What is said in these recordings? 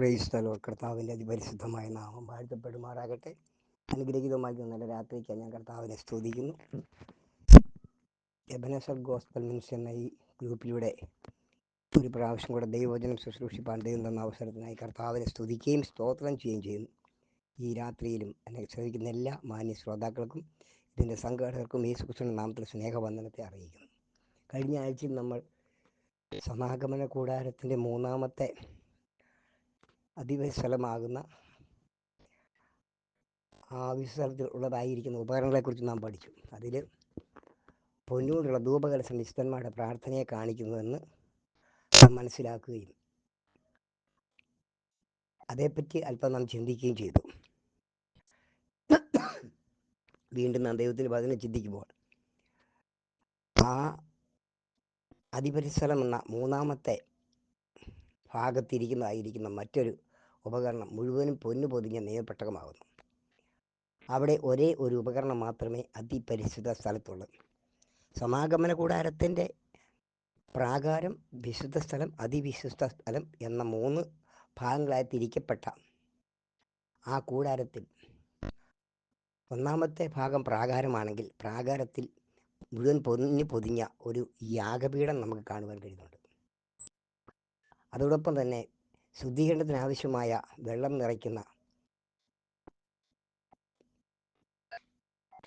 പ്രൈസ്തലോ കർത്താവിന്റെ അതിപരിശുദ്ധമായ നാമം വാഴ്ത്തപ്പെടുമാറാകട്ടെ. അനുഗ്രഹീതമായി നല്ല രാത്രിക്ക് ഞാൻ കർത്താവിനെ സ്തുതിക്കുന്നു. എബനസർ ഗോസ്ബൽ മിൻസ് എന്ന ഈ ഗ്രൂപ്പിലൂടെ ഒരു പ്രാവശ്യം കൂടെ ദൈവവചനം ശുശ്രൂഷിപ്പാൻ ദൈവം തന്ന അവസരത്തിനായി കർത്താവിനെ സ്തുതിക്കുകയും സ്തോത്രം ചെയ്യുകയും ചെയ്യുന്നു. ഈ രാത്രിയിലും എന്നെ ശ്രദ്ധിക്കുന്ന എല്ലാ മാന്യ ശ്രോതാക്കൾക്കും ഇതിന്റെ സംഘാടകർക്കും ഈ സുഖൃഷ്ണൻ നാമത്തിൽ സ്നേഹവന്ദനത്തെ അറിയിക്കുന്നു. കഴിഞ്ഞ ആഴ്ചയിൽ നമ്മൾ സമാഗമന കൂടാരത്തിന്റെ മൂന്നാമത്തെ അതിവസ്ഥലമാകുന്ന ആ വിശ്വസ്ഥലത്തിൽ ഉള്ളതായിരിക്കുന്ന ഉപകരണങ്ങളെക്കുറിച്ച് നാം പഠിച്ചു. അതിൽ പൊന്നൂടുള്ള ധൂപകലശം വിശുദ്ധന്മാരുടെ പ്രാർത്ഥനയെ കാണിക്കുന്നുവെന്ന് നാം മനസ്സിലാക്കുകയും അതേപ്പറ്റി അല്പം നാം ചിന്തിക്കുകയും ചെയ്തു. വീണ്ടും നാം ദൈവത്തിന്റെ ഭജന ചിന്തിക്കുമ്പോൾ ആ അതിപരിസരം എന്ന മൂന്നാമത്തെ ഭാഗത്തിരിക്കുന്നതായിരിക്കുന്ന മറ്റൊരു ഉപകരണം മുഴുവനും പൊന്നു പൊതിഞ്ഞ നിയമപ്പെട്ടകമാകുന്നു അവിടെ ഒരേ ഒരു ഉപകരണം മാത്രമേ അതിപരിശുദ്ധ സ്ഥലത്തുള്ളൂ. സമാഗമന കൂടാരത്തിന്റെ പ്രാകാരം വിശുദ്ധ സ്ഥലം അതിവിശുദ്ധ സ്ഥലം എന്ന മൂന്ന് ഭാഗങ്ങളായി തിരിക്കപ്പെട്ട ആ കൂടാരത്തിൽ ഒന്നാമത്തെ ഭാഗം പ്രാകാരമാണെങ്കിൽ പ്രാകാരത്തിൽ മുഴുവൻ പൊന്നു പൊതിഞ്ഞ ഒരു യാഗപീഠം നമുക്ക് കാണുവാൻ കഴിയുന്നുണ്ട്. അതോടൊപ്പം തന്നെ ശുദ്ധീകരണത്തിന് ആവശ്യമായ വെള്ളം നിറയ്ക്കുന്ന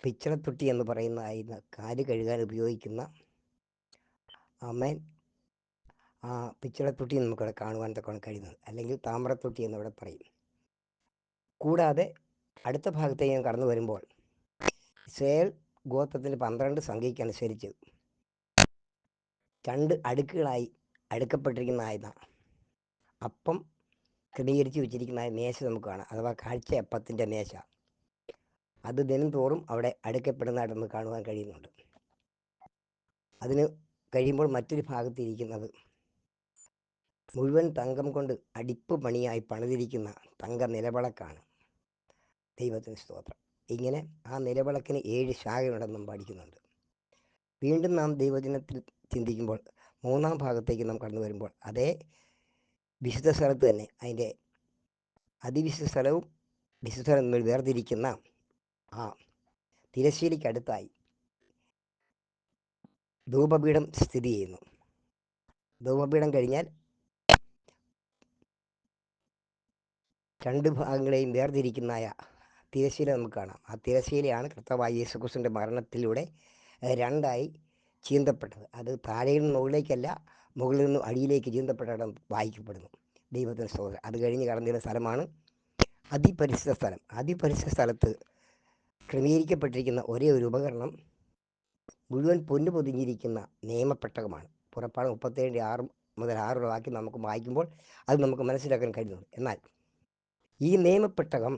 പിച്ചളത്തൊട്ടി എന്ന് പറയുന്നതായിരുന്നു കാൽ കഴുകാൻ ഉപയോഗിക്കുന്ന അമ്മേൻ ആ പിച്ചളത്തൊട്ടി നമുക്കിവിടെ കാണുവാൻ തക്കോണം കഴിയുന്നത്. അല്ലെങ്കിൽ താമ്രത്തൊട്ടി എന്നിവിടെ പറയും. കൂടാതെ അടുത്ത ഭാഗത്തേക്ക് കടന്നു വരുമ്പോൾ സേൽ ഗോത്രത്തിന്റെ പന്ത്രണ്ട് സംഖ്യയ്ക്കനുസരിച്ച് രണ്ട് അടുക്കുകളായി അടുക്കപ്പെട്ടിരിക്കുന്നതായിരുന്ന അപ്പം ക്രമീകരിച്ച് വെച്ചിരിക്കുന്ന മേശ നമുക്ക് കാണാം. അഥവാ കാഴ്ച അപ്പത്തിന്റെ മേശ. അത് ദിനം തോറും അവിടെ അടുക്കപ്പെടുന്നതായിട്ട് നമുക്ക് കാണുവാൻ കഴിയുന്നുണ്ട്. അതിന് കഴിയുമ്പോൾ മറ്റൊരു ഭാഗത്തിരിക്കുന്നത് മുഴുവൻ തങ്കം കൊണ്ട് അടിപ്പ് പണിയായി പണിതിരിക്കുന്ന തങ്ക നിലവിളക്കാണ്. ദൈവത്തിന് സ്തോത്രം. ഇങ്ങനെ ആ നിലവിളക്കിന് ഏഴ് ശാഖയുണ്ടെന്നും പഠിക്കുന്നുണ്ട്. വീണ്ടും നാം ദൈവജനത്തിൽ ചിന്തിക്കുമ്പോൾ മൂന്നാം ഭാഗത്തേക്ക് നാം കടന്നു വരുമ്പോൾ അതേ വിശുദ്ധ സ്ഥലത്ത് തന്നെ അതിന്റെ അതിവിശുദ്ധ സ്ഥലവും വിശുദ്ധ സ്ഥലം തമ്മിൽ വേർതിരിക്കുന്ന ആ തിരശ്ശീലിക്കടുത്തായി ധൂപപീഠം സ്ഥിതി ചെയ്യുന്നു. ധൂപപീഠം കഴിഞ്ഞാൽ രണ്ട് ഭാഗങ്ങളെയും വേർതിരിക്കുന്നതായ തിരശ്ശീല നമുക്ക് കാണാം. ആ തിരശ്ശീലയാണ് കർത്താവായ യേശുക്രിസ്തുവിന്റെ മരണത്തിലൂടെ രണ്ടായി ചീന്തപ്പെട്ടത്. അത് താഴെയിൽ മുകളിലേക്കല്ല മുകളിൽ നിന്നും അടിയിലേക്ക് ചീന്തപ്പെട്ടിടം വായിക്കപ്പെടുന്നു ദൈവത്തിന് സ്തോത്രം. അത് കഴിഞ്ഞ് കടന്നിരുന്ന സ്ഥലമാണ് അതിപരിശുദ്ധ സ്ഥലം. അതിപരിശുദ്ധ സ്ഥലത്ത് ക്രമീകരിക്കപ്പെട്ടിരിക്കുന്ന ഒരേ ഒരു ഉപകരണം മുഴുവൻ പൊന്നു പൊതിഞ്ഞിരിക്കുന്ന നിയമപ്പെട്ടകമാണ്. പുറപ്പാട് മുപ്പത്തേഴ് ആറ് മുതൽ ആറ് വാക്കി നമുക്ക് വായിക്കുമ്പോൾ അത് നമുക്ക് മനസ്സിലാക്കാൻ കഴിയുന്നുണ്ട്. എന്നാൽ ഈ നിയമപ്പെട്ടകം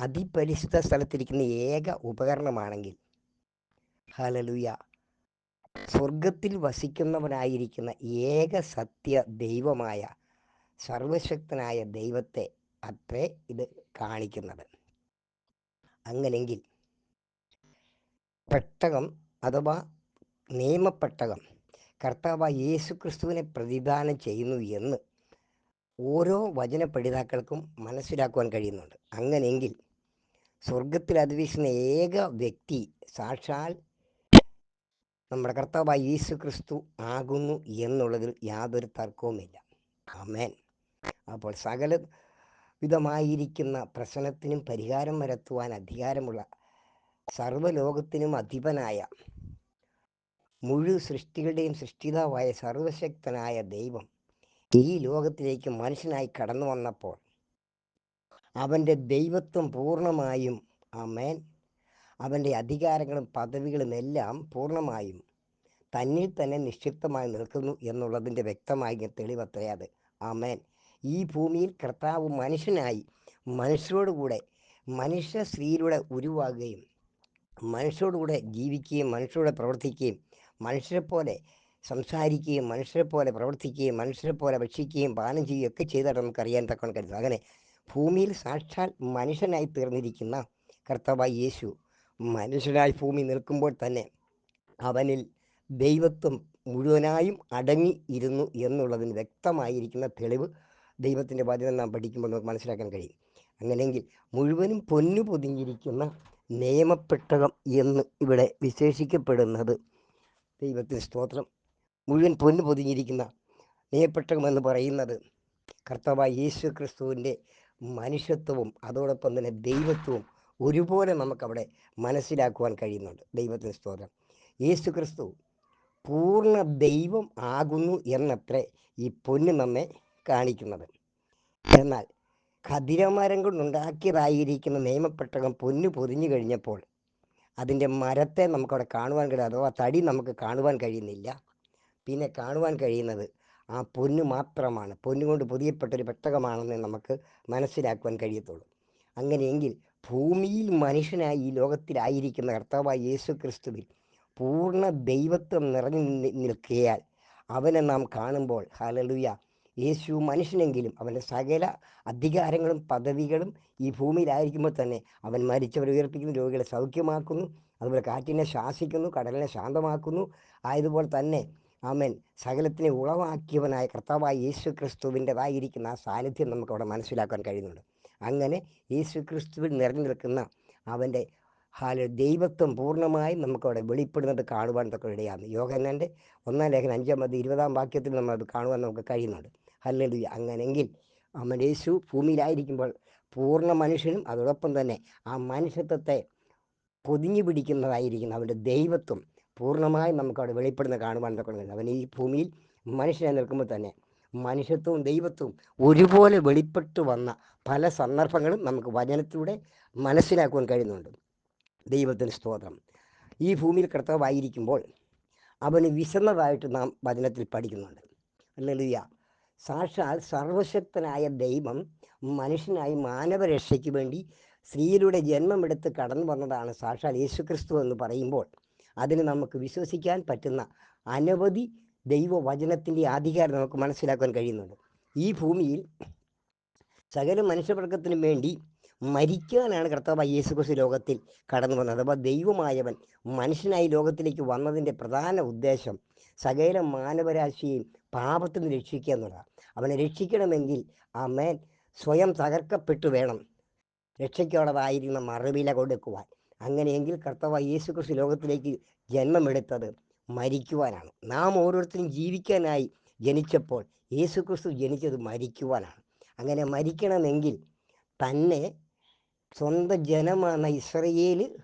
അതിപരിശുദ്ധ സ്ഥലത്തിരിക്കുന്ന ഏക ഉപകരണമാണെങ്കിൽ ഹലലുയ സ്വർഗത്തിൽ വസിക്കുന്നവനായിരിക്കുന്ന ഏക സത്യ ദൈവമായ സർവശക്തനായ ദൈവത്തെ അത്രേ ഇത് കാണിക്കുന്നത്. അങ്ങനെങ്കിൽ പെട്ടകം അഥവാ നിയമപ്പെട്ടകം കർത്താവ് യേശു ക്രിസ്തുവിനെ പ്രതിദാനം ചെയ്യുന്നു എന്ന് ഓരോ വചന പഠിതാക്കൾക്കും മനസ്സിലാക്കുവാൻ കഴിയുന്നുണ്ട്. അങ്ങനെയെങ്കിൽ സ്വർഗത്തിൽ അധിവേശിക്കുന്ന ഏക വ്യക്തി സാക്ഷാൽ നമ്മുടെ കർത്താവായി യേശു ക്രിസ്തു ആകുന്നു എന്നുള്ളതിൽ യാതൊരു തർക്കവുമില്ല. ആമേൻ. അപ്പോൾ സകല വിധമായിരിക്കുന്ന പ്രശ്നത്തിനും പരിഹാരം വരുത്തുവാൻ അധികാരമുള്ള സർവലോകത്തിനും അധിപനായ മുഴു സൃഷ്ടികളുടെയും സൃഷ്ടിതാവായ സർവശക്തനായ ദൈവം ഈ ലോകത്തിലേക്ക് മനുഷ്യനായി കടന്നു വന്നപ്പോൾ അവന്റെ ദൈവത്വം പൂർണമായും ആമേൻ അവന്റെ അധികാരങ്ങളും പദവികളും എല്ലാം പൂർണമായും തന്നിൽ തന്നെ നിക്ഷിപ്തമായി നിൽക്കുന്നു എന്നുള്ളതിന്റെ വ്യക്തമായ തെളിവത്രേ അത്. ആമേൻ. ഈ ഭൂമിയിൽ കർത്താവ് മനുഷ്യനായി മനുഷ്യരോടുകൂടെ മനുഷ്യ സ്ത്രീയിലൂടെ ഉരുവാകുകയും മനുഷ്യരോടുകൂടെ ജീവിക്കുകയും മനുഷ്യരോടെ പ്രവർത്തിക്കുകയും മനുഷ്യരെ പോലെ സംസാരിക്കുകയും മനുഷ്യരെ പോലെ പ്രവർത്തിക്കുകയും മനുഷ്യരെ പോലെ ഭക്ഷിക്കുകയും പാനം ചെയ്യുകയും ഒക്കെ ചെയ്തിട്ട് നമുക്കറിയാൻ തക്കണം കരുതുന്നു അങ്ങനെ ഭൂമിയിൽ സാക്ഷാൽ മനുഷ്യനായി തീർന്നിരിക്കുന്ന കർത്താവായ യേശു മനുഷ്യനായി ഭൂമി നിൽക്കുമ്പോൾ തന്നെ അവനിൽ ദൈവത്വം മുഴുവനായും അടങ്ങി ഇരുന്നു എന്നുള്ളതിന് വ്യക്തമായിരിക്കുന്ന തെളിവ് ദൈവത്തിന്റെ വചനം നാം പഠിക്കുമ്പോൾ നമുക്ക് മനസ്സിലാക്കാൻ കഴിയും. അങ്ങനെയെങ്കിൽ മുഴുവനും പൊന്നു പൊതിഞ്ഞിരിക്കുന്ന നിയമപ്പെട്ടകം എന്ന് ഇവിടെ വിശേഷിക്കപ്പെടുന്നത് ദൈവത്തിന് സ്തോത്രം. മുഴുവൻ പൊന്നു പൊതിഞ്ഞിരിക്കുന്ന നിയമപ്പെട്ടകം എന്ന് പറയുന്നത് കർത്താവായ യേശു ക്രിസ്തുവിന്റെ മനുഷ്യത്വവും അതോടൊപ്പം തന്നെ ദൈവത്വവും ഒരുപോലെ നമുക്കവിടെ മനസ്സിലാക്കുവാൻ കഴിയുന്നുണ്ട്. ദൈവത്തിന് സ്തോത്രം. യേശു ക്രിസ്തു പൂർണ ദൈവം ആകുന്നു എന്നത്രേ ഈ പൊന്ന് നമ്മെ കാണിക്കുന്നത്. എന്നാൽ ഖതിരമരം കൊണ്ടുണ്ടാക്കിയതായിരിക്കുന്ന നിയമപ്പെട്ടകം പൊന്നു പൊതിഞ്ഞു കഴിഞ്ഞപ്പോൾ അതിന്റെ മരത്തെ നമുക്കവിടെ കാണുവാൻ കഴിയും അഥവാ തടി നമുക്ക് കാണുവാൻ കഴിയുന്നില്ല. പിന്നെ കാണുവാൻ കഴിയുന്നത് ആ പൊന്ന് മാത്രമാണ്. പൊന്നുകൊണ്ട് പൊതിയപ്പെട്ടൊരു പെട്ടകമാണെന്ന് നമുക്ക് മനസ്സിലാക്കുവാൻ കഴിയത്തുള്ളൂ. അങ്ങനെയെങ്കിൽ ഭൂമിയിൽ മനുഷ്യനായി ഈ ലോകത്തിലായിരിക്കുന്ന കർത്താവായ യേശു ക്രിസ്തുവിൽ പൂർണ ദൈവത്വം നിറഞ്ഞു നിൽക്കിയാൽ അവനെ നാം കാണുമ്പോൾ ഹാലലുയ യേശു മനുഷ്യനെങ്കിലും അവന്റെ സകല അധികാരങ്ങളും പദവികളും ഈ ഭൂമിയിലായിരിക്കുമ്പോൾ തന്നെ അവൻ മരിച്ചവരെ ഉയർപ്പിക്കുന്നു രോഗികളെ സൗഖ്യമാക്കുന്നു അതുപോലെ കാറ്റിനെ ശാസിക്കുന്നു കടലിനെ ശാന്തമാക്കുന്നു. ആയതുപോലെ തന്നെ ആമേൻ സകലത്തിനെ ഉളവാക്കിയവനായ കർത്താവായ യേശു ക്രിസ്തുവിന്റെതായിരിക്കുന്ന ആ സാന്നിധ്യം നമുക്കവിടെ മനസ്സിലാക്കാൻ കഴിയുന്നുണ്ട്. അങ്ങനെ യേശുക്രിസ്തുവിൽ നിറഞ്ഞു നിൽക്കുന്ന അവന്റെ ഹാല ദൈവത്വം പൂർണമായും നമുക്കവിടെ വെളിപ്പെടുന്നത് കാണുവാൻ തൊക്കെ ഇടയാണ് യോഗനന്റെ ഒന്നാം ലേഖനം അഞ്ചാം മതി ഇരുപതാം വാക്യത്തിൽ നമ്മൾ അത് കാണുവാൻ നമുക്ക് കഴിയുന്നുണ്ട്. ഹല്ലേലൂയ. അങ്ങനെങ്കിൽ അവൻ യേശു ഭൂമിയിലായിരിക്കുമ്പോൾ പൂർണ മനുഷ്യനും അതോടൊപ്പം തന്നെ ആ മനുഷ്യത്വത്തെ പൊതിഞ്ഞു പിടിക്കുന്നതായിരിക്കുന്ന. അവന്റെ ദൈവത്വം പൂർണമായും നമുക്കവിടെ വെളിപ്പെടുന്ന കാണുവാൻ തൊക്കെ അവൻ ഈ ഭൂമിയിൽ മനുഷ്യനെ നിൽക്കുമ്പോൾ തന്നെ മനുഷ്യത്വവും ദൈവത്വവും ഒരുപോലെ വെളിപ്പെട്ടു വന്ന പല സന്ദർഭങ്ങളും നമുക്ക് വചനത്തിലൂടെ മനസ്സിലാക്കുവാൻ കഴിയുന്നുണ്ട്. ദൈവത്തിന് സ്തോത്രം. ഈ ഭൂമിയിൽ കർത്താവായിരിക്കുമ്പോൾ അവന് വിശന്നതായിട്ട് നാം വചനത്തിൽ പഠിക്കുന്നുണ്ട്. അല്ലേലൂയ സാക്ഷാൽ സർവശക്തനായ ദൈവം മനുഷ്യനായി മാനവരക്ഷയ്ക്ക് വേണ്ടി സ്ത്രീയിലൂടെ ജന്മമെടുത്ത് കടന്നു വന്നതാണ് സാക്ഷാൽ യേശുക്രിസ്തു എന്ന് പറയുമ്പോൾ. അതിന് നമുക്ക് വിശ്വസിക്കാൻ പറ്റുന്ന അനവധി ദൈവവചനത്തിന്റെ ആധികാരം നമുക്ക് മനസ്സിലാക്കാൻ കഴിയുന്നുണ്ട്. ഈ ഭൂമിയിൽ സകല മനുഷ്യവർഗത്തിനും വേണ്ടി മരിക്കാനാണ് കർത്താവ് യേശുക്രിസ്തു ലോകത്തിൽ കടന്നു വന്നത്. അഥവാ ദൈവമായവൻ മനുഷ്യനായി ലോകത്തിലേക്ക് വന്നതിന്റെ പ്രധാന ഉദ്ദേശം സകല മാനവരാശിയെയും പാപത്തിൽ നിന്ന് രക്ഷിക്കുക എന്നുള്ളതാണ്. അവനെ രക്ഷിക്കണമെങ്കിൽ ആ മേൻ സ്വയം തകർക്കപ്പെട്ടു വേണം. രക്ഷയ്ക്കുള്ളതായിരുന്ന മറുവില കൊടുക്കുവാൻ. അങ്ങനെയെങ്കിൽ കർത്താവ് യേശുക്രിസ്തു ലോകത്തിലേക്ക് ജന്മമെടുത്തത് മരിക്കുവാനാണ്. നാം ഓരോരുത്തരും ജീവിക്കാനായി ജനിച്ചപ്പോൾ യേശുക്രിസ്തു ജനിച്ചത് മരിക്കുവാനാണ്. അങ്ങനെ മരിക്കണമെങ്കിൽ തന്നെ സ്വന്തം ജനമാണ് ഇസ്രയേൽ.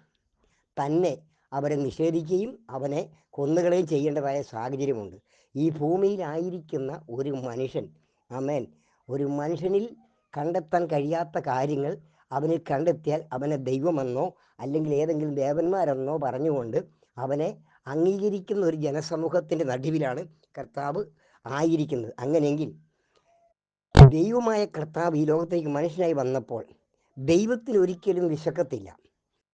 തന്നെ അവരെ നിഷേധിക്കുകയും അവനെ കൊന്നുകളയും ചെയ്യേണ്ടതായ സാഹചര്യമുണ്ട്. ഈ ഭൂമിയിലായിരിക്കുന്ന ഒരു മനുഷ്യൻ അമേൻ ഒരു മനുഷ്യനിൽ കണ്ടെത്താൻ കഴിയാത്ത കാര്യങ്ങൾ അവനിൽ കണ്ടെത്തിയാൽ അവനെ ദൈവമെന്നോ അല്ലെങ്കിൽ ഏതെങ്കിലും ദേവന്മാരെന്നോ പറഞ്ഞുകൊണ്ട് അവനെ അംഗീകരിക്കുന്ന ഒരു ജനസമൂഹത്തിന്റെ നടുവിലാണ് കർത്താവ് ആയിരിക്കുന്നത്. അങ്ങനെയെങ്കിൽ ദൈവമായ കർത്താവ് ഈ ലോകത്തേക്ക് മനുഷ്യനായി വന്നപ്പോൾ ദൈവത്തിന് ഒരിക്കലും വിശക്കത്തില്ല.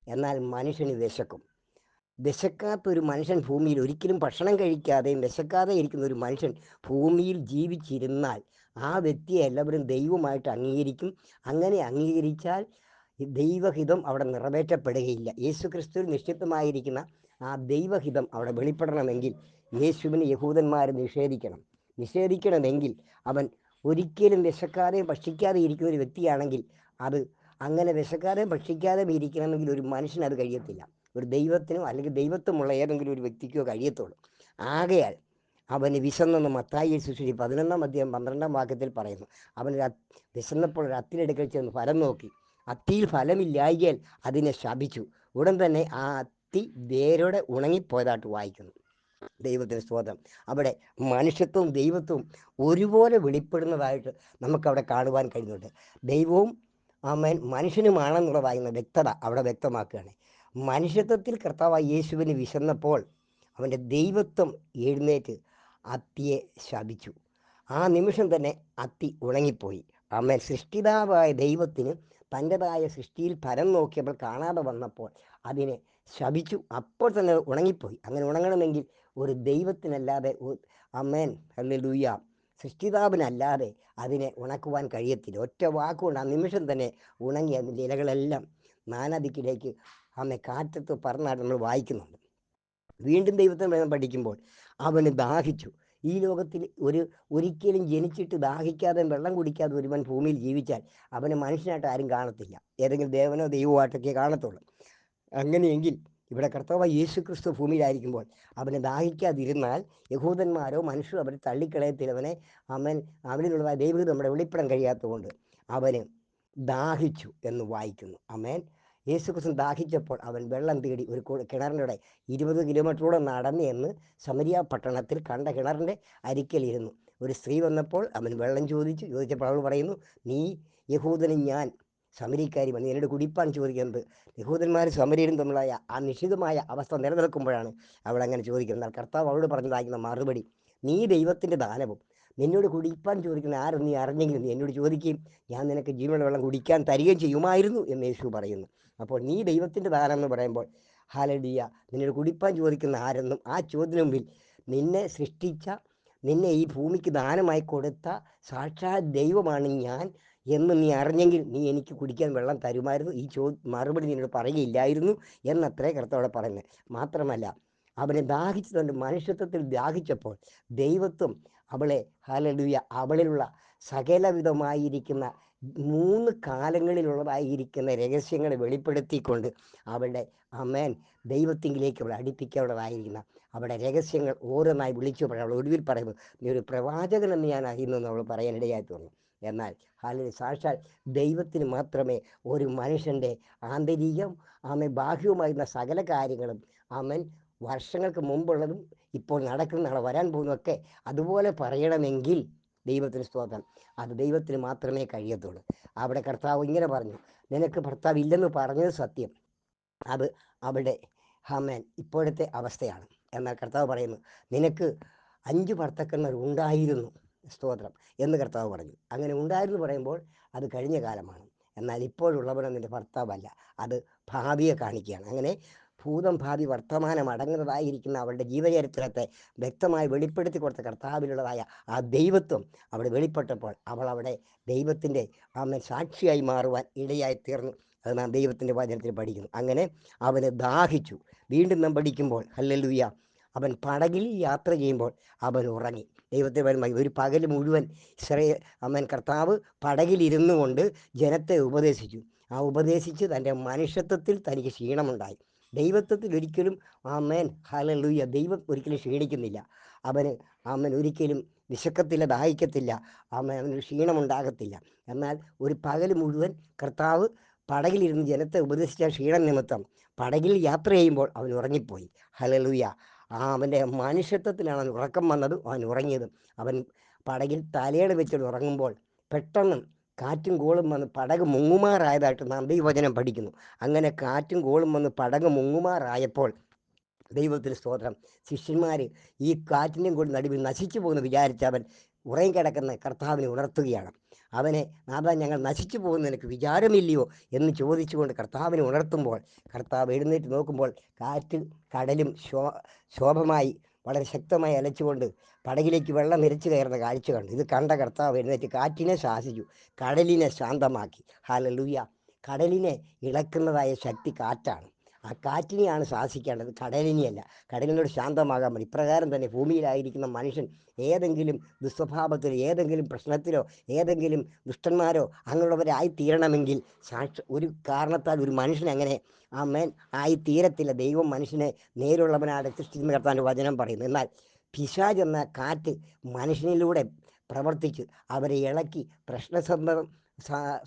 എന്നാൽ മനുഷ്യന് വിശക്കും. വിശക്കാത്ത ഒരു മനുഷ്യൻ ഭൂമിയിൽ ഒരിക്കലും ഭക്ഷണം കഴിക്കാതെയും വിശക്കാതെ ഇരിക്കുന്ന ഒരു മനുഷ്യൻ ഭൂമിയിൽ ജീവിച്ചിരുന്നാൽ ആ വ്യക്തിയെ എല്ലാവരും ദൈവമായിട്ട് അംഗീകരിക്കും. അങ്ങനെ അംഗീകരിച്ചാൽ ദൈവഹിതം അവിടെ നിറവേറ്റപ്പെടുകയില്ല. യേശു ക്രിസ്തുവിൽ ആ ദൈവഹിതം അവിടെ വെളിപ്പെടണമെങ്കിൽ യേശുവിന് യഹൂദന്മാരെ നിഷേധിക്കണം. നിഷേധിക്കണമെങ്കിൽ അവൻ ഒരിക്കലും വിശക്കാതെയും ഭക്ഷിക്കാതെ ഇരിക്കുന്ന ഒരു വ്യക്തിയാണെങ്കിൽ അത് അങ്ങനെ വിശക്കാതെയും ഭക്ഷിക്കാതെയും ഇരിക്കണമെങ്കിൽ ഒരു മനുഷ്യന് അത് കഴിയത്തില്ല. ഒരു ദൈവത്തിനോ അല്ലെങ്കിൽ ദൈവത്വമുള്ള ഏതെങ്കിലും ഒരു വ്യക്തിക്കോ കഴിയത്തുള്ളൂ. ആകയാൽ അവന് വിശന്നെന്ന് മത്തായി സുശ്രീ പതിനൊന്നാം അധ്യായം പന്ത്രണ്ടാം വാക്യത്തിൽ പറയുന്നു. അവൻ വിശന്നപ്പോൾ ഒരു അത്തിലെടുക്കൽ ചെന്ന് ഫലം നോക്കി. അത്തിയിൽ ഫലമില്ലായികയാൽ അതിനെ ശപിച്ചു. ഉടൻ തന്നെ ആ അത്തി വേരോടെ ഉണങ്ങിപ്പോയതായിട്ട് വായിക്കുന്നു. ദൈവത്തിന് സ്തോത്രം. അവിടെ മനുഷ്യത്വവും ദൈവത്വവും ഒരുപോലെ വെളിപ്പെടുന്നതായിട്ട് നമുക്കവിടെ കാണുവാൻ കഴിയുന്നുണ്ട് ദൈവവും ആമേൻ മനുഷ്യനുമാണെന്നുള്ളതായിരുന്ന വ്യക്തത അവിടെ വ്യക്തമാക്കുകയാണ്. മനുഷ്യത്വത്തിൽ കർത്താവായ യേശുവിന് വിശന്നപ്പോൾ അവന്റെ ദൈവത്വം എഴുന്നേറ്റ് അത്തിയെ ശപിച്ചു. ആ നിമിഷം തന്നെ അത്തി ഉണങ്ങിപ്പോയി. ആമേൻ സൃഷ്ടിതാവായ ദൈവത്തിന് തന്റെതായ സൃഷ്ടിയിൽ ഫലം നോക്കിയപ്പോൾ കാണാതെ വന്നപ്പോൾ അതിനെ ശപിച്ചു. അപ്പോൾ തന്നെ ഉണങ്ങിപ്പോയി. അങ്ങനെ ഉണങ്ങണമെങ്കിൽ ഒരു ദൈവത്തിനല്ലാതെ അമ്മേൻ ഹല്ലേലൂയ സൃഷ്ടിതാവിനല്ലാതെ അതിനെ ഉണക്കുവാൻ കഴിയത്തില്ല. ഒറ്റ വാക്കുകൊണ്ട് ആ നിമിഷം തന്നെ ഉണങ്ങി അതിന്റെ ഇലകളെല്ലാം നാനാദിക്കിലേക്ക് അമ്മ കാറ്റത്ത് പറന്നായിട്ട് നമ്മൾ വായിക്കുന്നുണ്ട്. വീണ്ടും ദൈവത്തെ വേദം പഠിക്കുമ്പോൾ അവന് ദാഹിച്ചു. ഈ ലോകത്തിൽ ഒരു ഒരിക്കലും ജനിച്ചിട്ട് ദാഹിക്കാതെ വെള്ളം കുടിക്കാതെ ഒരുവൻ ഭൂമിയിൽ ജീവിച്ചാൽ അവനെ മനുഷ്യനായിട്ട് ആരും കാണത്തില്ല. ഏതെങ്കിലും ദേവനോ ദൈവമായിട്ടൊക്കെ കാണത്തുള്ളൂ. അങ്ങനെയെങ്കിൽ ഇവിടെ കർത്താവ് യേശു ക്രിസ്തു ഭൂമിയിലായിരിക്കുമ്പോൾ അവനെ ദാഹിക്കാതിരുന്നാൽ യഹൂദന്മാരോ മനുഷ്യരോ അവരെ തള്ളിക്കളയത്തിൽ അവനെ അവൻ അവനിലുള്ള ദൈവം നമ്മുടെ വെളിപ്പെടാൻ കഴിയാത്തതുകൊണ്ട് അവന് ദാഹിച്ചു എന്ന് വായിക്കുന്നു. അമേൻ യേശു ക്രിസ്തു ദാഹിച്ചപ്പോൾ അവൻ വെള്ളം തേടി ഒരു കിണറിന്റെ ഇരുപത് കിലോമീറ്ററോടെ നടന്ന് എന്ന് സമരിയ പട്ടണത്തിൽ കണ്ട കിണറിന്റെ അരിക്കലിരുന്നു ഒരു സ്ത്രീ വന്നപ്പോൾ അവൻ വെള്ളം ചോദിച്ചു. ചോദിച്ചപ്പോൾ അവൾ പറയുന്നു നീ യഹൂദനും ഞാൻ സമരിക്കാരി വന്ന് എന്നോട് കുടിപ്പാൻ ചോദിക്കുന്നത്. യഹൂദന്മാരും സമരിയരും തമ്മിലായ ആ നിഷിതമായ അവസ്ഥ നിലനിൽക്കുമ്പോഴാണ് അവളങ്ങനെ ചോദിക്കുന്നത്. എന്നാൽ കർത്താവ് അവളോട് പറഞ്ഞതായിരുന്ന മറുപടി നീ ദൈവത്തിന്റെ ദാനവും നിന്നോട് കുടിപ്പാൻ ചോദിക്കുന്ന ആരും നീ അറിഞ്ഞെങ്കിലും നീ എന്നോട് ചോദിക്കുകയും ഞാൻ നിനക്ക് ജീവനുള്ള വെള്ളം കുടിക്കാൻ തരികയും ചെയ്യുമായിരുന്നു എന്ന് യേശു പറയുന്നു. അപ്പോൾ നീ ദൈവത്തിന്റെ ദാനം എന്ന് പറയുമ്പോൾ ഹാലഡിയ നിന്നോട് കുടിപ്പാൻ ചോദിക്കുന്ന ആരെന്നും ആ ചോദ്യം മുമ്പിൽ നിന്നെ സൃഷ്ടിച്ച നിന്നെ ഈ ഭൂമിക്ക് ദാനമായി കൊടുത്ത സാക്ഷാത് ദൈവമാണ് ഞാൻ എന്ന് നീ അറിഞ്ഞെങ്കിൽ നീ എനിക്ക് കുടിക്കാൻ വെള്ളം തരുമായിരുന്നു. ഈ ചോ മറുപടി നിന്നോട് പറയുകയില്ലായിരുന്നു എന്നത്രേ കർത്താവിടെ പറയുന്നത് മാത്രമല്ല അവനെ ദാഹിച്ചതുകൊണ്ട് മനുഷ്യത്വത്തിൽ ദാഹിച്ചപ്പോൾ ദൈവത്വം അവളെ ഹാലലുയ അവളിലുള്ള സകലവിധമായിരിക്കുന്ന മൂന്ന് കാലങ്ങളിലുള്ളതായിരിക്കുന്ന രഹസ്യങ്ങളെ വെളിപ്പെടുത്തിക്കൊണ്ട് അവളുടെ അമേൻ ദൈവത്തിങ്കിലേക്ക് അവളെ അടുപ്പിക്കാനുള്ളതായിരിക്കുന്ന അവളുടെ രഹസ്യങ്ങൾ ഓരോന്നായി വിളിച്ചപ്പോൾ അവൾ ഒടുവിൽ പറയുന്നു നീ ഒരു പ്രവാചകനെന്ന് ഞാൻ അറിയുന്നു എന്ന് അവൾ പറയാനിടയായി തോന്നുന്നു എന്നാൽ ഹാലിൽ സാക്ഷാൽ ദൈവത്തിന് മാത്രമേ ഒരു മനുഷ്യന്റെ ആന്തരികം ആമൻ ബാഹ്യവുമായിരുന്ന സകല കാര്യങ്ങളും ആമൻ വർഷങ്ങൾക്ക് മുമ്പുള്ളതും ഇപ്പോൾ നടക്കുന്ന നാളെ വരാൻ പോകുന്നതൊക്കെ അതുപോലെ പറയണമെങ്കിൽ ദൈവത്തിന് സ്തോത്രം. അത് ദൈവത്തിന് മാത്രമേ കഴിയത്തുള്ളൂ. അവിടെ കർത്താവ് ഇങ്ങനെ പറഞ്ഞു നിനക്ക് ഭർത്താവ് ഇല്ലെന്ന് പറഞ്ഞത് സത്യം. അത് അവിടെ ഹമേൻ ഇപ്പോഴത്തെ അവസ്ഥയാണ്. എന്നാൽ കർത്താവ് പറയുന്നു നിനക്ക് അഞ്ച് ഭർത്തക്കന്മാർ ഉണ്ടായിരുന്നു. സ്തോത്രം എന്ന് കർത്താവ് പറഞ്ഞു. അങ്ങനെ ഉണ്ടായിരുന്നു പറയുമ്പോൾ അത് കഴിഞ്ഞ കാലമാണ്. എന്നാൽ ഇപ്പോഴുള്ളവൻ നിന്റെ ഭർത്താവല്ല. അത് ഭാവിയെ കാണിക്കുകയാണ്. അങ്ങനെ ഭൂതം ഭാവി വർത്തമാനം അടങ്ങുന്നതായിരിക്കുന്ന അവളുടെ ജീവചരിത്രത്തെ വ്യക്തമായി വെളിപ്പെടുത്തി കൊടുത്ത കർത്താവിലുള്ളതായ ആ ദൈവത്വം അവിടെ വെളിപ്പെട്ടപ്പോൾ അവൾ അവിടെ ദൈവത്തിന്റെ ആമൻ സാക്ഷിയായി മാറുവാൻ ഇടയായി തീർന്നു. അത് നാം ദൈവത്തിന്റെ വചനത്തിൽ പഠിക്കുന്നു. അങ്ങനെ അവന് ദാഹിച്ചു. വീണ്ടും നാം പഠിക്കുമ്പോൾ ഹല്ലേലൂയ അവൻ പടകിൽ യാത്ര ചെയ്യുമ്പോൾ അവൻ ഉറങ്ങി. ദൈവത്തെ വരുമ്പോൾ ഒരു പകൽ മുഴുവൻ ഇസ്രയേൽ അമ്മൻ കർത്താവ് പടകിലിരുന്നു കൊണ്ട് ജനത്തെ ഉപദേശിച്ചു. ആ ഉപദേശിച്ച് തന്റെ മനുഷ്യത്വത്തിൽ തനിക്ക് ക്ഷീണമുണ്ടായി. ദൈവത്വത്തിൽ ഒരിക്കലും ആമേൻ ഹലലൂയ ദൈവം ഒരിക്കലും ക്ഷീണിക്കുന്നില്ല. അവന് അവൻ ഒരിക്കലും വിശക്കത്തില്ല ദാഹിക്കത്തില്ല. അവൻ അവന് ക്ഷീണമുണ്ടാകത്തില്ല. എന്നാൽ ഒരു പകൽ മുഴുവൻ കർത്താവ് പടകിലിരുന്ന് ജനത്തെ ഉപദേശിച്ച ക്ഷീണം നിമിത്തം പടകിൽ യാത്ര ചെയ്യുമ്പോൾ അവൻ ഉറങ്ങിപ്പോയി. ഹലലൂയ ആ അവന്റെ മനുഷ്യത്വത്തിലാണ് അവൻ ഉറക്കം വന്നതും അവൻ ഉറങ്ങിയതും. അവൻ പടകിൽ തലയുടെ വെച്ചിട്ട് ഉറങ്ങുമ്പോൾ പെട്ടെന്ന് കാറ്റും കോളും വന്ന് പടക് മുങ്ങുമാറായതായിട്ട് നാം ദൈവവചനം പഠിക്കുന്നു. അങ്ങനെ കാറ്റും കോളും വന്ന് പടക് മുങ്ങുമാറായപ്പോൾ ദൈവത്തിന് സ്തോത്രം. ശിഷ്യന്മാർ ഈ കാറ്റിന്റെയും കൂടി നടുവിൽ നശിച്ചു പോകുന്നു വിചാരിച്ച് അവൻ ഉറങ്ങിക്കിടക്കുന്ന കർത്താവിനെ ഉണർത്തുകയാണ്. അവനെ നാഥ ഞങ്ങൾ നശിച്ചു പോകുന്ന നിനക്ക് വിചാരമില്ലയോ എന്ന് ചോദിച്ചുകൊണ്ട് കർത്താവിനെ ഉണർത്തുമ്പോൾ കർത്താവ് എഴുന്നേറ്റ് നോക്കുമ്പോൾ കാറ്റ് കടലും ശോ ശോഭമായി വളരെ ശക്തമായി അലച്ചുകൊണ്ട് പടകിലേക്ക് വെള്ളം നിരച്ചു കയറുന്ന കാഴ്ച കണ്ടു. ഇത് കണ്ട കർത്താവ് എഴുന്നേറ്റ് കാറ്റിനെ ശാസിച്ചു കടലിനെ ശാന്തമാക്കി. ഹാലലൂയ കടലിനെ ഇളക്കുന്നതായ ശക്തി കാറ്റാണ്. ആ കാറ്റിനെയാണ് ശാസിക്കേണ്ടത് കടലിനെയല്ല. കടലിനോട് ശാന്തമാകാൻ മതി ഇപ്രകാരം തന്നെ ഭൂമിയിലായിരിക്കുന്ന മനുഷ്യൻ ഏതെങ്കിലും ദുസ്വഭാവത്തിൽ ഏതെങ്കിലും പ്രശ്നത്തിലോ ഏതെങ്കിലും ദുഷ്ടന്മാരോ അങ്ങനെയുള്ളവരായി തീരണമെങ്കിൽ സാക്ഷ ഒരു കാരണത്താൽ ഒരു മനുഷ്യൻ അങ്ങനെ ആ മേൻ ആയി തീരത്തില്ല ദൈവം മനുഷ്യനെ നേരുള്ളവനാണ് സൃഷ്ടിച്ചു കർത്താന്റെ വചനം പറയുന്നു. എന്നാൽ പിശാജ് എന്ന കാറ്റ് മനുഷ്യനിലൂടെ പ്രവർത്തിച്ച് അവരെ ഇളക്കി പ്രശ്നസന്ധ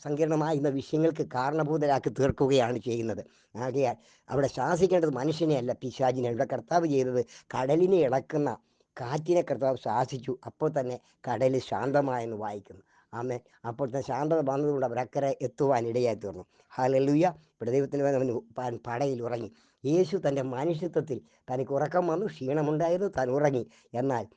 സങ്കീർണമായിരുന്ന വിഷയങ്ങൾക്ക് കാരണഭൂതരാക്കി തീർക്കുകയാണ് ചെയ്യുന്നത്. ആകയാൽ അവിടെ ശാസിക്കേണ്ടത് മനുഷ്യനെയല്ല. പിശാചിനെ ഇവിടെ കർത്താവ് ചെയ്തത് കടലിനെ ഇളക്കുന്ന കാറ്റിനെ കർത്താവ് ശാസിച്ചു. അപ്പോൾ തന്നെ കടൽ ശാന്തമായെന്ന് വായിക്കുന്നു. ആമേ അപ്പോൾ തന്നെ ശാന്തത വന്നതുകൊണ്ട് അവർ അക്കരെ എത്തുവാൻ ഇടയായി തീർന്നു. ഹാലലുയ ഇവിടെ ദൈവത്തിന് അവന് പടയിൽ ഉറങ്ങി. യേശു തന്റെ മനുഷ്യത്വത്തിൽ തനിക്ക് ഉറക്കം വന്നു. ക്ഷീണമുണ്ടായിരുന്നു. താൻ ഉറങ്ങി. എന്നാൽ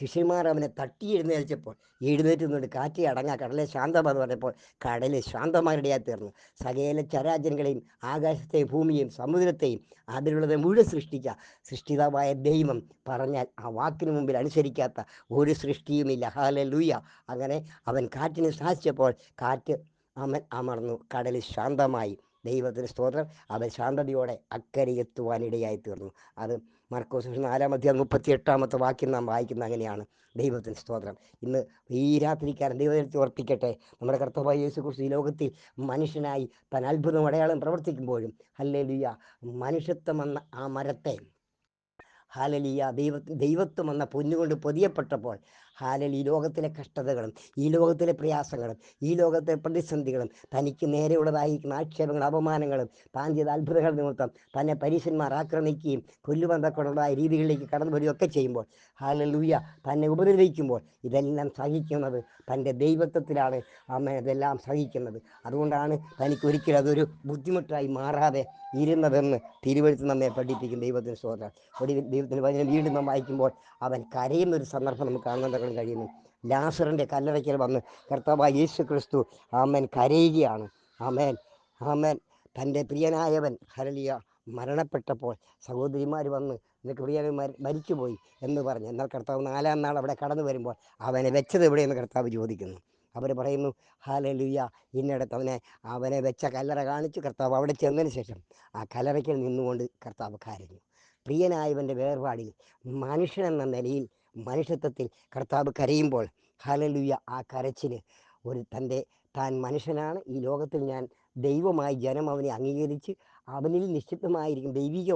ശിഷ്യന്മാർ അവനെ തട്ടി എഴുന്നേൽച്ചപ്പോൾ എഴുന്നേറ്റ് നിന്നുകൊണ്ട് കാറ്റി അടങ്ങാ കടലെ ശാന്തമെന്ന് പറഞ്ഞപ്പോൾ കടൽ ശാന്തമാരുടെയായി തീർന്നു സകല ചരാചരങ്ങളെയും ആകാശത്തെയും ഭൂമിയെയും സമുദ്രത്തെയും അതിലുള്ളത് മുഴുവൻ സൃഷ്ടിച്ച സൃഷ്ടിതാവായ ദൈവം പറഞ്ഞാൽ ആ വാക്കിന് മുമ്പിൽ അനുസരിക്കാത്ത ഒരു സൃഷ്ടിയുമില്ല. ഹാലലൂയ അങ്ങനെ അവൻ കാറ്റിനെ സാധിച്ചപ്പോൾ കാറ്റ് അവൻ അമർന്നു. കടൽ ശാന്തമായി. ദൈവത്തിന് സ്തോത്രം. അവൻ ശാന്തതയോടെ അക്കരെ എത്തുവാനിടയായി തീർന്നു അത് മർക്കോസ് നാലാം അധ്യായം മുപ്പത്തി എട്ടാമത്തെ വാക്യം നാം വായിക്കുന്ന അങ്ങനെയാണ് ദൈവത്തിന് സ്തോത്രം. ഇന്ന് ഈ രാത്രിക്കാരൻ ദൈവത്തെ ഓർപ്പിക്കട്ടെ നമ്മുടെ കർത്തവായ യേശു കുറിച്ച് ഈ ലോകത്തിൽ മനുഷ്യനായി താൻ അത്ഭുതം അടയാളം പ്രവർത്തിക്കുമ്പോഴും ഹല്ലേലൂയ മനുഷ്യത്വം എന്ന ആ മരത്തെ ഹാലലിയ ദൈവ ദൈവത്വം എന്ന പൊന്നുകൊണ്ട് പൊതിയപ്പെട്ടപ്പോൾ ഹാലലി ഈ ലോകത്തിലെ കഷ്ടതകളും ഈ ലോകത്തിലെ പ്രയാസങ്ങളും ഈ ലോകത്തെ പ്രതിസന്ധികളും തനിക്ക് നേരെയുള്ളതായിരിക്കുന്ന ആക്ഷേപങ്ങളും അപമാനങ്ങളും താൻ ചെയ്ത അത്ഭുതങ്ങൾ നിമിത്തം തന്നെ പരീശന്മാർ ആക്രമിക്കുകയും കൊല്ലുബന്ധക്കൊണ്ടുള്ളതായ രീതികളിലേക്ക് കടന്നു വരികയൊക്കെ ചെയ്യുമ്പോൾ ഹാലലൂയ തന്നെ ഉപദ്രവിക്കുമ്പോൾ ഇതെല്ലാം സഹിക്കുന്നത് തന്റെ ദൈവത്വത്തിലാണ്. അമ്മ ഇതെല്ലാം സഹിക്കുന്നത്. അതുകൊണ്ടാണ് തനിക്ക് ഒരിക്കലും അതൊരു ബുദ്ധിമുട്ടായി മാറാതെ ഇരുന്നതെന്ന് തിരുവഴുത്ത് നമ്മെ പഠിപ്പിക്കും ദൈവത്തിന് സ്വതന്ത്രം ഒടുവിൽ ദൈവത്തിന് വചനം വീണ്ടും നാം വായിക്കുമ്പോൾ അവൻ കരയുന്ന ഒരു സന്ദർഭം നമുക്ക് കാണാൻ കഴിയുന്നു. ലാസറിന്റെ കല്ലറയ്ക്കൽ വന്ന് കർത്താവായ യേശു ക്രിസ്തു ആമൻ കരയുകയാണ്. ആമേൻ ആമേൻ തന്റെ പ്രിയനായവൻ ഹരലിയ മരണപ്പെട്ടപ്പോൾ സഹോദരിമാർ വന്ന് നിനക്ക് പ്രിയൻ മരി- മരിച്ചുപോയി എന്ന് പറഞ്ഞു. എന്നാൽ കർത്താവ് നാലാം നാൾ അവിടെ കടന്നു വരുമ്പോൾ അവനെ വെച്ചത് എവിടെയെന്ന് കർത്താവ് ചോദിക്കുന്നു. അവർ പറയുന്നു ഹാലലുയ്യ ഇന്നിടത്ത് അവനെ അവനെ വെച്ച കല്ലറ കാണിച്ചു കർത്താവ് അവിടെ ചെന്നതിന് ശേഷം ആ കലറയ്ക്കിൽ നിന്നുകൊണ്ട് കർത്താവ് കരഞ്ഞു. പ്രിയനായവന്റെ വേർപാടിൽ മനുഷ്യനെന്ന നിലയിൽ മനുഷ്യത്വത്തിൽ കർത്താവ് കരയുമ്പോൾ ഹാലലുയ്യ ആ കരച്ചിൽ ഒരു തന്റെ താൻ മനുഷ്യനാണ്. ഈ ലോകത്തിൽ ഞാൻ ദൈവമായി ജനം അവനെ അംഗീകരിച്ച് അവനിൽ നിഷിദ്ധമായിരിക്കും ദൈവിക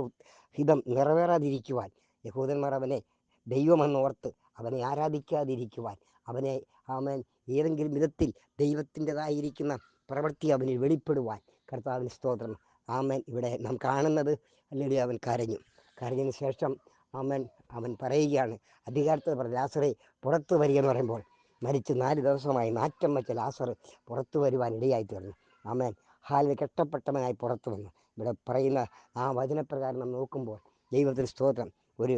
ഹിതം നിറവേറാതിരിക്കുവാൻ. യഹൂദന്മാർ അവനെ ദൈവമെന്നോർത്ത് അവനെ ആരാധിക്കാതിരിക്കുവാൻ. അവനെ അവൻ ഏതെങ്കിലും വിധത്തിൽ ദൈവത്തിന്റെതായിരിക്കുന്ന പ്രവൃത്തി അവനിൽ വെളിപ്പെടുവാൻ. കർത്താവിന് സ്തോത്രം. ആമൻ. ഇവിടെ നാം കാണുന്നത് അല്ലെങ്കിൽ അവൻ കരഞ്ഞു. കരഞ്ഞതിന് ശേഷം അവൻ അവൻ പറയുകയാണ്. അധികാരത്തിൽ പറഞ്ഞ ലാസറെ പുറത്തു വരിക എന്ന് പറയുമ്പോൾ മരിച്ച് നാല് ദിവസമായി നാറ്റം വെച്ച ലാസർ പുറത്തു വരുവാൻ ഇടയായി തീർന്നു. ആമേൻ. ഹാലിൽ കെട്ടപ്പെട്ടവനായി പുറത്തു വന്നു. ഇവിടെ പറയുന്ന ആ വചനപ്രകാരം നാം നോക്കുമ്പോൾ ദൈവത്തിന് സ്തോത്രം. ഒരു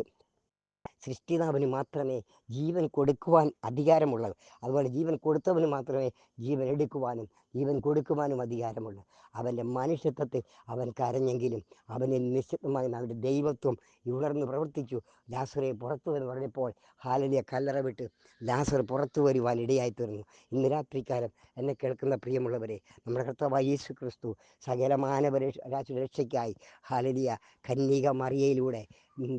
സൃഷ്ടിതാവിന് മാത്രമേ ജീവൻ കൊടുക്കുവാൻ അധികാരമുള്ളത്. അതുപോലെ ജീവൻ കൊടുത്തവന് മാത്രമേ ജീവൻ എടുക്കുവാനും ജീവൻ കൊടുക്കുവാനും അധികാരമുള്ളൂ. അവന്റെ മനുഷ്യത്വത്തിൽ അവൻ കരഞ്ഞെങ്കിലും അവനിൽ നിശ്ചിതമായി അവന്റെ ദൈവത്വം ഉണർന്ന് പ്രവർത്തിച്ചു. ലാസറെ പുറത്തു എന്ന് പറഞ്ഞപ്പോൾ ഹാലലിയ കല്ലറ വിട്ട് ലാസർ പുറത്തു വരുവാൻ ഇടയായി തീർന്നു. ഇന്ന് രാത്രിക്കാലം എന്നെ കേൾക്കുന്ന പ്രിയമുള്ളവരെ നമ്മുടെ കർത്താവായ യേശു ക്രിസ്തു സകല മാനവ രക്ഷയ്ക്കായി ഹാലലിയ കന്യക മറിയയിലൂടെ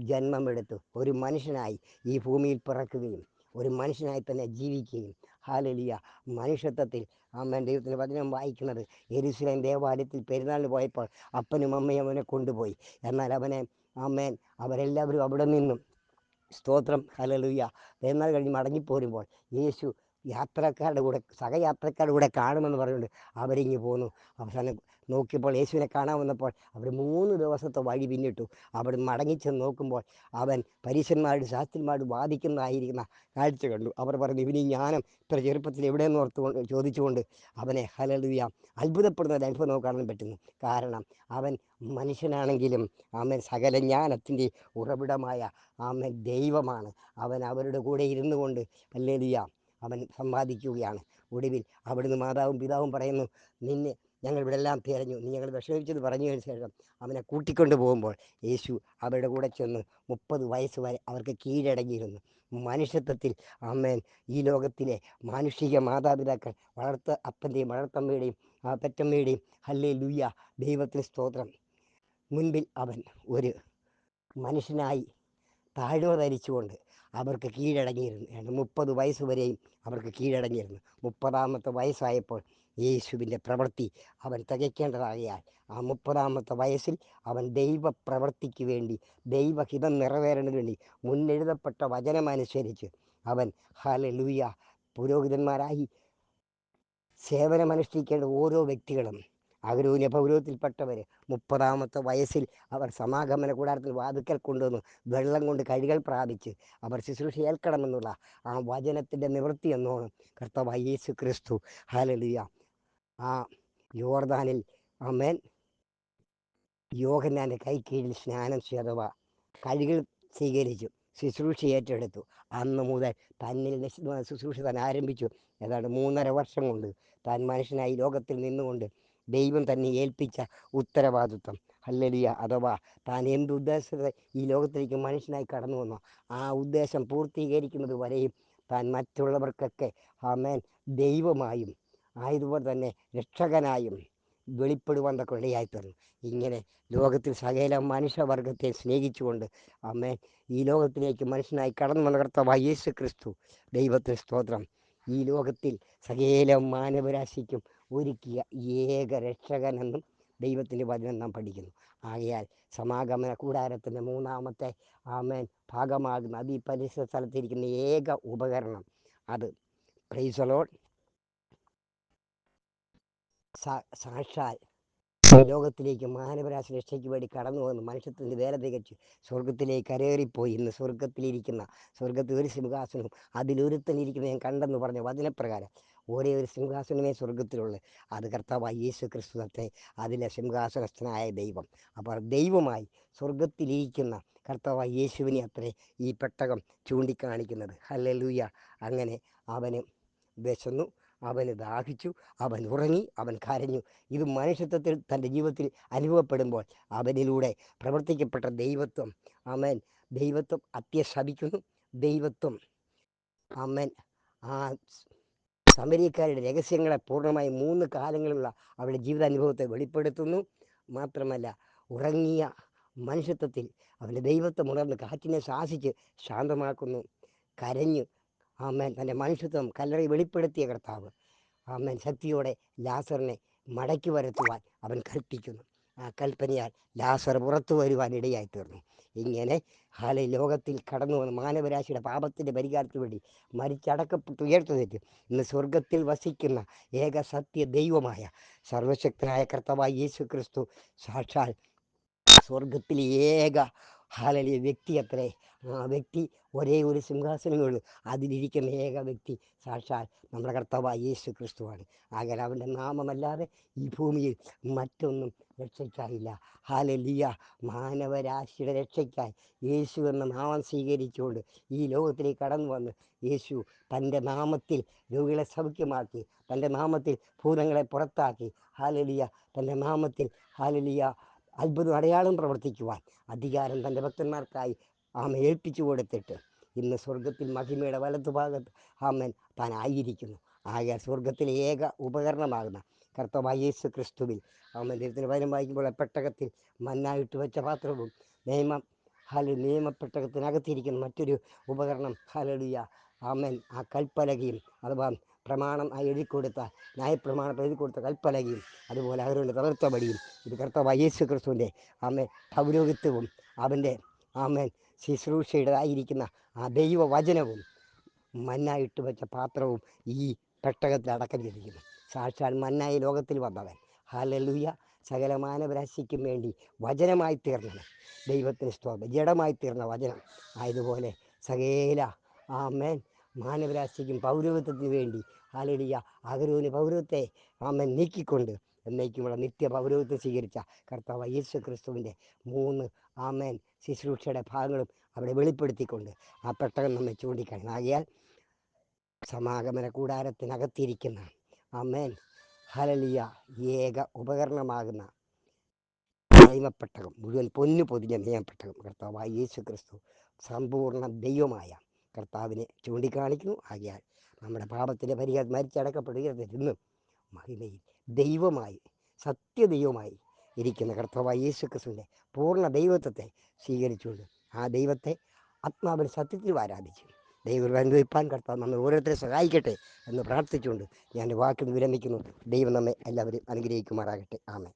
ജന്മമെടുത്തു. ഒരു മനുഷ്യനായി ഈ ഭൂമിയിൽ പിറക്കുകയും ഒരു മനുഷ്യനായി തന്നെ ജീവിക്കുകയും. ഹാലലിയ മനുഷ്യത്വത്തിൽ അമ്മൻ ദൈവത്തിന്റെ വചനം വായിക്കുന്നത് എരുസലേം ദേവാലയത്തിൽ പെരുന്നാളിന് പോയപ്പോൾ അപ്പനും അമ്മയും അവനെ കൊണ്ടുപോയി. എന്നാൽ അവനെ അമ്മേൻ അവരെല്ലാവരും അവിടെ നിന്നും സ്തോത്രം ഹലലുയ്യ പെരുന്നാൾ കഴിഞ്ഞ് മടങ്ങിപ്പോരുമ്പോൾ യേശു യാത്രക്കാരുടെ കൂടെ സഹയാത്രക്കാരുടെ കൂടെ കാണുമെന്ന് പറഞ്ഞുകൊണ്ട് അവരിങ്ങി പോന്നു. അവസാനം നോക്കിയപ്പോൾ യേശുവിനെ കാണാൻ വന്നപ്പോൾ അവർ മൂന്ന് ദിവസത്തെ വഴി പിന്നിട്ടു. അവിടെ മടങ്ങിച്ചെന്ന് നോക്കുമ്പോൾ അവൻ പരീശന്മാരുടെ ശാസ്ത്രിമാരോട് വാദിക്കുന്നതായിരിക്കുന്ന കാഴ്ച കണ്ടു. അവർ പറഞ്ഞു ഇവന് ജ്ഞാനം ഇത്ര ചെറുപ്പത്തിൽ എവിടെയെന്ന് ഓർത്തുകൊണ്ട് ചോദിച്ചുകൊണ്ട് അവനെ ഹലലുയ അത്ഭുതപ്പെടുന്ന ഒരു അനുഭവം നമുക്ക് കാണാൻ പറ്റുന്നു. കാരണം അവൻ മനുഷ്യനാണെങ്കിലും അവൻ സകല ജ്ഞാനത്തിന്റെ ഉറവിടമായ അവൻ ദൈവമാണ്. അവൻ അവരുടെ കൂടെ ഇരുന്നു കൊണ്ട് ഹല്ലേലൂയ അവൻ സമ്പാദിക്കുകയാണ് ഒടുവിൽ അവിടുന്ന് മാതാവും പിതാവും പറയുന്നു നിന്നെ ഞങ്ങൾ ഇവിടെ എല്ലാം തിരഞ്ഞു. നീ ഞങ്ങൾ വിഷമിച്ചത് പറഞ്ഞതിന് ശേഷം അവനെ കൂട്ടിക്കൊണ്ട് പോകുമ്പോൾ യേശു അവരുടെ കൂടെ ചെന്ന് മുപ്പത് വയസ്സ് വരെ അവർക്ക് കീഴടങ്ങിയിരുന്നു. മനുഷ്യത്വത്തിൽ അമ്മേൻ ഈ ലോകത്തിലെ മാനുഷിക മാതാപിതാക്കൾ വളർത്ത അപ്പന്റെയും വളർത്തമ്മയുടെയും പെറ്റമ്മയുടെയും ഹല്ലേ ലുയ്യ ദൈവത്തിന് സ്തോത്രം. മുൻപിൽ അവൻ ഒരു മനുഷ്യനായി താഴ്വ ധരിച്ചുകൊണ്ട് അവർക്ക് കീഴടങ്ങിയിരുന്നു. മുപ്പത് വയസ്സ് വരെയും അവർക്ക് കീഴടങ്ങിയിരുന്നു. മുപ്പതാമത്തെ വയസ്സായപ്പോൾ യേശുവിന്റെ പ്രവൃത്തി അവൻ തികയ്ക്കേണ്ടതാകയാൽ ആ മുപ്പതാമത്തെ വയസ്സിൽ അവൻ ദൈവ പ്രവൃത്തിക്ക് വേണ്ടി ദൈവഹിതം നിറവേറേണ്ടതിന് വേണ്ടി മുന്നെഴുതപ്പെട്ട വചനമനുസരിച്ച് അവൻ ഹലലൂയ പുരോഹിതന്മാരായി സേവനമനുഷ്ഠിക്കേണ്ട ഓരോ വ്യക്തികളും അവരൂന്യ പൗരവത്തിൽപ്പെട്ടവർ മുപ്പതാമത്തെ വയസ്സിൽ അവർ സമാഗമന കൂടാരത്തിൽ വാതുക്കൽ കൊണ്ടുവന്ന് വെള്ളം കൊണ്ട് കഴുകൽ പ്രാപിച്ച് അവർ ശുശ്രൂഷ ഏൽക്കണമെന്നുള്ള ആ വചനത്തിന്റെ നിവൃത്തി എന്നോണം കർത്താവായ യേശു ക്രിസ്തു ഹാലലിയ ആ യോർദാനിൽ അമേൻ. കൈ കീഴിൽ സ്നാനം ചെയ്തവ കഴുകൾ സ്വീകരിച്ചു ശുശ്രൂഷ ഏറ്റെടുത്തു. അന്ന് മുതൽ തന്നിൽ നിശ്ചിതമായ ശുശ്രൂഷ താൻ ആരംഭിച്ചു. ഏതാണ്ട് മൂന്നര വർഷം കൊണ്ട് താൻ മനുഷ്യനായി ലോകത്തിൽ നിന്നുകൊണ്ട് ദൈവം തന്നെ ഏൽപ്പിച്ച ഉത്തരവാദിത്വം. ഹല്ലലിയ. അഥവാ താൻ എന്ത് ഉദ്ദേശത്തെ ഈ ലോകത്തിലേക്ക് മനുഷ്യനായി കടന്നു വന്നോ ആ ഉദ്ദേശം പൂർത്തീകരിക്കുന്നത് വരെയും താൻ മറ്റുള്ളവർക്കൊക്കെ ആമേൻ ദൈവമായും ആയതുപോലെ തന്നെ രക്ഷകനായും വെളിപ്പെടുവാൻ തക്ക ഇടയായി തീർന്നു ഇങ്ങനെ ലോകത്തിൽ സകല മനുഷ്യവർഗത്തെ സ്നേഹിച്ചുകൊണ്ട് അമ്മേ ഈ ലോകത്തിലേക്ക് മനുഷ്യനായി കടന്നു വന്ന കർത്താവായ യേശു ക്രിസ്തു ദൈവത്തിന് സ്തോത്രം. ഈ ലോകത്തിൽ സകല മാനവരാശിക്കും ഒരുക്കിയ ഏക രക്ഷകനെന്നും ദൈവത്തിന്റെ വചനം നാം പഠിക്കുന്നു. ആകയാൽ സമാഗമന കൂടാരത്തിന്റെ മൂന്നാമത്തെ ആമേൻ ഭാഗമാകുന്ന അത് ഈ പരിസര സ്ഥലത്തിരിക്കുന്ന ഏക ഉപകരണം അത്. പ്രൈസലോൺ സാക്ഷാൽ ലോകത്തിലേക്ക് മാനവരാശി രക്ഷയ്ക്ക് വേണ്ടി കടന്നു വന്ന് മനുഷ്യത്തിന്റെ വേല തികച്ച് സ്വർഗത്തിലേക്ക് കരേറിപ്പോയി ഇന്ന് സ്വർഗത്തിലിരിക്കുന്ന സ്വർഗത്തിൽ ഒരു സിംഹാസനവും അതിലൊരുത്തനിരിക്കുന്ന ഞാൻ കണ്ടെന്ന് പറഞ്ഞ വചനപ്രകാരം ഒരേ ഒരു സിംഹാസനമേ സ്വർഗത്തിലുള്ളൂ അത് കർത്താവായി യേശു ക്രിസ്തുവത്തെ അതിലെ സിംഹാസനസ്ഥനായ ദൈവം. അപ്പോൾ ദൈവമായി സ്വർഗത്തിലിരിക്കുന്ന കർത്താവായി യേശുവിനെ അത്രേ ഈ പെട്ടകം ചൂണ്ടിക്കാണിക്കുന്നത്. ഹല്ലേലൂയ. അങ്ങനെ അവന് വിശന്നു. അവന് ദാഹിച്ചു അവൻ ഉറങ്ങി അവൻ കരഞ്ഞു. ഇത് മനുഷ്യത്വത്തിൽ തന്റെ ജീവിതത്തിൽ അനുഭവപ്പെടുമ്പോൾ അവനിലൂടെ പ്രവർത്തിക്കപ്പെട്ട ദൈവത്വം. അവൻ ദൈവത്വം അത്യശപിക്കുന്നു. ദൈവത്വം അവൻ ആ സമരീക്കാരുടെ രഹസ്യങ്ങളെ പൂർണമായി മൂന്ന് കാലങ്ങളുള്ള അവരുടെ ജീവിതാനുഭവത്തെ വെളിപ്പെടുത്തുന്നു. മാത്രമല്ല ഉറങ്ങിയ മനുഷ്യത്വത്തിൽ അവന്റെ ദൈവത്വം ഉണർന്ന് കാറ്റിനെ ശാസിച്ച് ശാന്തമാക്കുന്നു. കരഞ്ഞ് ആമേൻ. തന്റെ മനുഷ്യത്വം കല്ലറി വെളിപ്പെടുത്തിയ കർത്താവ്. ആമേൻ. ശക്തിയോടെ ലാസറിനെ മടക്കി വരുത്തുവാൻ അവൻ കൽപ്പിക്കുന്നു. ആ കൽപ്പനയാൽ ലാസർ പുറത്തു വരുവാൻ ഇടയായി തീർന്നു ഇങ്ങനെ ഹാലെ ലോകത്തിൽ കടന്നു വന്ന മാനവരാശിയുടെ പാപത്തിന്റെ പരിഹാരത്തിന് വേണ്ടി മരിച്ചടക്കപ്പെട്ട് ഉയർത്തുന്നേറ്റ് ഇന്ന് സ്വർഗത്തിൽ വസിക്കുന്ന ഏക സത്യ ദൈവമായ സർവശക്തനായ കർത്താവായ യേശു ക്രിസ്തു സാക്ഷാൽ സ്വർഗത്തിലെ ഏക ഹാലലിയ വ്യക്തി അത്രേ. ആ വ്യക്തി ഒരേ ഒരു സിംഹാസനമേ ഉള്ളൂ അതിലിരിക്കുന്ന ഏക വ്യക്തി സാക്ഷാൽ നമ്മുടെ കർത്താവ് യേശു ക്രിസ്തുവാണ് ആകെ അവന്റെ നാമമല്ലാതെ ഈ ഭൂമിയിൽ മറ്റൊന്നും രക്ഷയ്ക്കായില്ല ഹാലലിയ മാനവരാശിയുടെ രക്ഷയ്ക്കായി യേശു എന്ന നാമം സ്വീകരിച്ചുകൊണ്ട് ഈ ലോകത്തിലേക്ക് കടന്നു വന്ന് യേശു തന്റെ നാമത്തിൽ രോഗികളെ സൗഖ്യമാക്കി തന്റെ നാമത്തിൽ ഭൂതങ്ങളെ പുറത്താക്കി. ഹാലലിയ തന്റെ നാമത്തിൽ ഹാലലിയ അത്ഭുതം അടയാളം പ്രവർത്തിക്കുവാൻ അധികാരം തന്റെ ഭക്തന്മാർക്കായി ആമ ഏൽപ്പിച്ചു കൊടുത്തിട്ട് ഇന്ന് സ്വർഗത്തിൽ മഹിമയുടെ വലതുഭാഗത്ത് ആമൻ താൻ ആയിരിക്കുന്നു ആകെ സ്വർഗത്തിലെ ഏക ഉപകരണമാകുന്ന കർത്തവായ യേശു ക്രിസ്തുവിൽ ആമൻ ദൈവത്തിന് വചനം വായിക്കുമ്പോൾ പെട്ടകത്തിൽ മന്നായിട്ട് വെച്ച പാത്രവും നിയമം ഹല നിയമപ്പെട്ടകത്തിനകത്തിരിക്കുന്ന മറ്റൊരു ഉപകരണം ഹാലടിയ ആമൻ ആ കൽപ്പലകയും അഥവാ പ്രമാണം എഴുതി കൊടുത്ത ന്യായപ്രമാണം എഴുതി കൊടുത്ത കൽപ്പലകയും അതുപോലെ അവരുടെ തളർത്തപടിയും ഇത് കർത്താവ് യേശു ക്രിസ്തുവിന്റെ ആമേൻ പൗരോഹിത്വവും അവന്റെ ആമേൻ ശുശ്രൂഷയുടേതായിരിക്കുന്ന ആ ദൈവവചനവും മന്നായിട്ട് വെച്ച പാത്രവും ഈ പെട്ടകത്തിൽ അടക്കം ചെയ്തിരിക്കുന്നു. സാക്ഷാൽ മന്നായി ലോകത്തിൽ വന്നവൻ. ഹാലലുയ സകല മാനവരാശിക്കും വേണ്ടി വചനമായി തീർന്നവൻ. ദൈവത്തിന് സ്തോത്രം. ജഡമായി തീർന്ന വചനം. ആയതുപോലെ സകേല. ആമേൻ. മാനവരാശിക്കും പൗരവത്വത്തിന് വേണ്ടി ആലടിയ അഗരൂന് പൗരവത്തെ ആമൻ നീക്കിക്കൊണ്ട് എന്നേക്കുമുള്ള നിത്യ പൗരവത്വം സ്വീകരിച്ച കർത്താവ് യേശു ക്രിസ്തുവിന്റെ മൂന്ന് ആമേൻ ശുശ്രൂഷയുടെ ഭാഗങ്ങളും അവിടെ വെളിപ്പെടുത്തിക്കൊണ്ട് ആ പെട്ടകം നമ്മെ ചൂണ്ടിക്കാണുന്നു ആകയാൽ സമാഗമന കൂടാരത്തിനകത്തിരിക്കുന്ന ആമേൻ ഹലലിയ ഏക ഉപകരണമാകുന്ന നിയമപ്പെട്ടകം മുഴുവൻ പൊന്നു പൊതിഞ്ഞ നിയമപ്പെട്ടകം കർത്താവായ യേശു ക്രിസ്തു സമ്പൂർണ ദൈവമായ കർത്താവിനെ ചൂണ്ടിക്കാണിക്കുന്നു. ആകയാൽ നമ്മുടെ പാപത്തിന്റെ പരിഹാരം മരിച്ചടക്കപ്പെടുകയെന്നും മഹിമയിൽ ദൈവമായി സത്യദൈവമായി ഇരിക്കുന്ന കർത്താവായ യേശു ക്രിസ്തുവിന്റെ പൂർണ ദൈവത്വത്തെ സ്വീകരിച്ചുകൊണ്ട് ആ ദൈവത്തെ ആത്മാവിൽ സത്യത്തിൽ ആരാധിച്ചു. ദൈവം അനുഭവിപ്പാൻ കർത്താവ് നമ്മൾ ഓരോരുത്തരെ സഹായിക്കട്ടെ എന്ന് പ്രാർത്ഥിച്ചുകൊണ്ട് ഞാൻ വാക്കിൽ വിരമിക്കുന്നു. ദൈവം നമ്മെ എല്ലാവരും അനുഗ്രഹിക്കുമാറാകട്ടെ. ആമേ